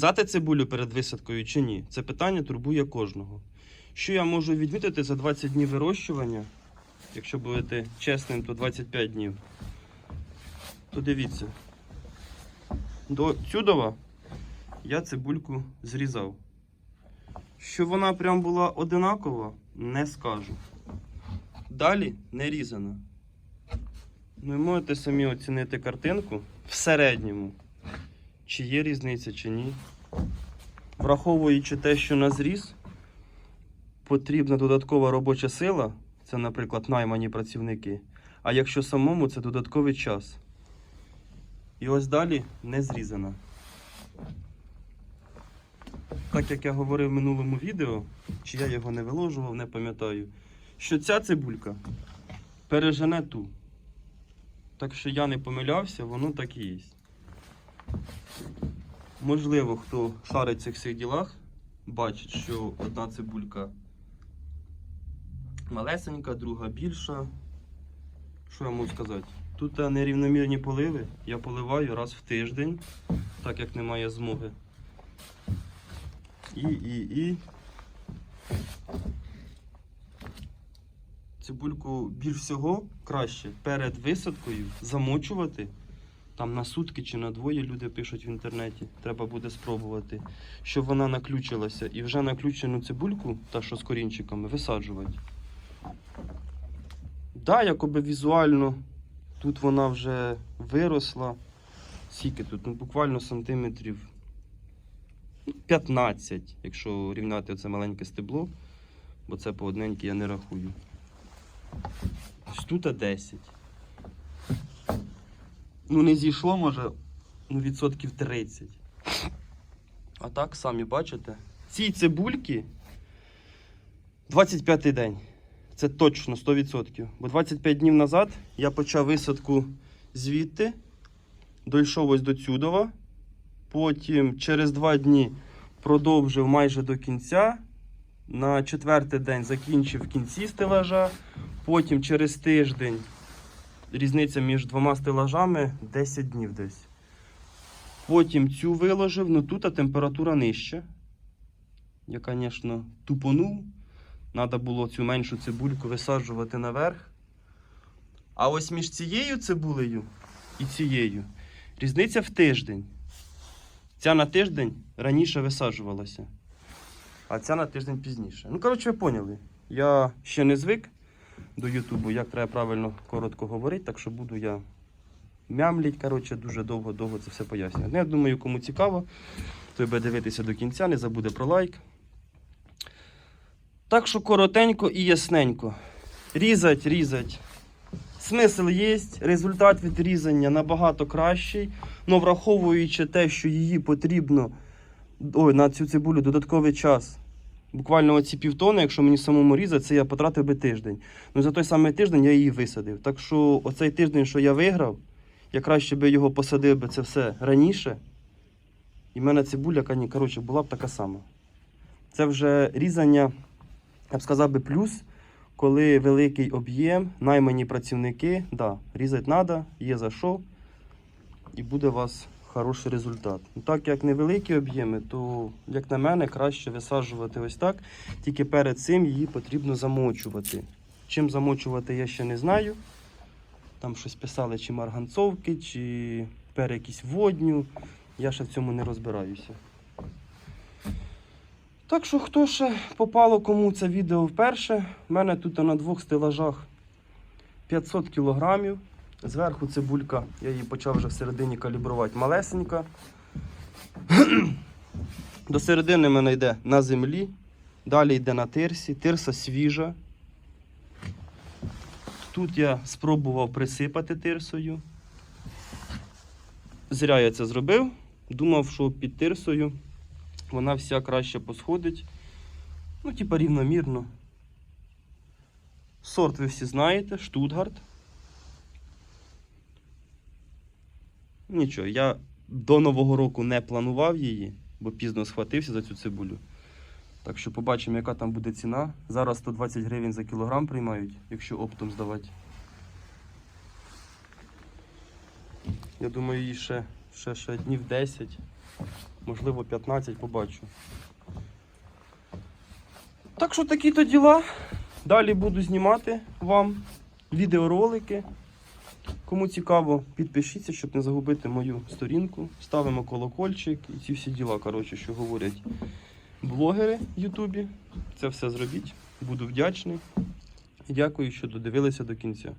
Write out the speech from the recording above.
Зати цибулю перед висадкою чи ні? Це питання турбує кожного. Що я можу відмітити за 20 днів вирощування? Якщо будете чесним, то 25 днів. То дивіться. До Цюдова я цибульку зрізав. Що вона прям була одинакова, не скажу. Далі не різана. Ну і можете самі оцінити картинку в середньому, чи є різниця, чи ні. Враховуючи те, що на зріз потрібна додаткова робоча сила, це, наприклад, наймані працівники. А якщо самому, це додатковий час. І ось далі не зрізана. Так як я говорив в минулому відео, чи я його не виложував, не пам'ятаю, що ця цибулька пережене ту. Так що я не помилявся, воно так і є. Можливо, хто шарить в цих ділах, бачить, що одна цибулька малесенька, друга більша. Що я можу сказати? Тут е, нерівномірні поливи. Я поливаю раз в тиждень, так як немає змоги. І, і, і. Цибульку більш всього краще перед висадкою замочувати. Там на сутки чи на двоє люди пишуть в інтернеті. Треба буде спробувати, щоб вона наключилася. І вже наключену цибульку, та що з корінчиками, висаджувати. Так, Да, якоби візуально тут вона вже виросла. Скільки тут? Ну, буквально сантиметрів ну, 15, якщо рівняти оце маленьке стебло, бо це по одненьки я не рахую. Ось тут 10. Ну, не зійшло, може, ну, відсотків 30. А так, самі бачите. Ці цибульки 25-й день. Це точно 100%. Бо 25 днів назад я почав висадку звідти, дійшов ось до Цюдова. Потім через 2 дні продовжив майже до кінця. На четвертий день закінчив в кінці стелажа. Потім через тиждень різниця між двома стелажами 10 днів десь. Потім цю виложив, ну тут температура нижча. Я, звісно, тупонув. Треба було цю меншу цибульку висаджувати наверх. А ось між цією цибулею і цією різниця в тиждень. Ця на тиждень раніше висаджувалася, а ця на тиждень пізніше. Ну, коротше, ви поняли. Я ще не звик до Ютубу, як треба правильно коротко говорити, так що буду я мямліть, коротше, дуже довго-довго це все пояснювати. Ну, я думаю, кому цікаво, той буде дивитися до кінця, не забуде про лайк. Так що коротенько і ясненько. Різать, різать. Смисл є, результат від різання набагато кращий. але враховуючи те, що її потрібно ой, на цю цибулю додатковий час. Буквально оці півтони, якщо мені самому різати, це я потратив би тиждень. Ну за той самий тиждень я її висадив. Так що оцей тиждень, що я виграв, я краще би його посадив би це все раніше. І в мене цибуля, коротше, була б така сама. Це вже різання, я б сказав би, плюс, коли великий об'єм, наймані працівники, да, різати треба, є за що, і буде вас хороший результат. Ну, Так як невеликі об'єми, то, як на мене, краще висаджувати ось так. Тільки перед цим її потрібно замочувати. Чим замочувати, я ще не знаю. Там щось писали, чи марганцовки, чи перекись водню. Я ще в цьому не розбираюся. Так що, хто ще попало кому це відео вперше, в мене тут на двох стелажах 500 кілограмів. Зверху цибулька, я її почав вже всередині калібрувати малесенька. До середини мене йде на землі, далі йде на тирсі, тирса свіжа. Тут я спробував присипати тирсою. Зря я це зробив. Думав, що під тирсою вона вся краще посходить. Ну, типа рівномірно. Сорт ви всі знаєте, Штутгарт. Нічого, я до Нового року не планував її, бо пізно схватився за цю цибулю. Так що побачимо, яка там буде ціна. Зараз 120 гривень за кілограм приймають, якщо оптом здавати. Я думаю, їй ще, ще, ще днів 10. можливо 15 побачу. Так що такі то діла. Далі буду знімати вам відеоролики. Кому цікаво, підпишіться, щоб не загубити мою сторінку. Ставимо колокольчик і ці всі діла, коротше, що говорять блогери в Ютубі. Це все зробіть. Буду вдячний. Дякую, що додивилися до кінця.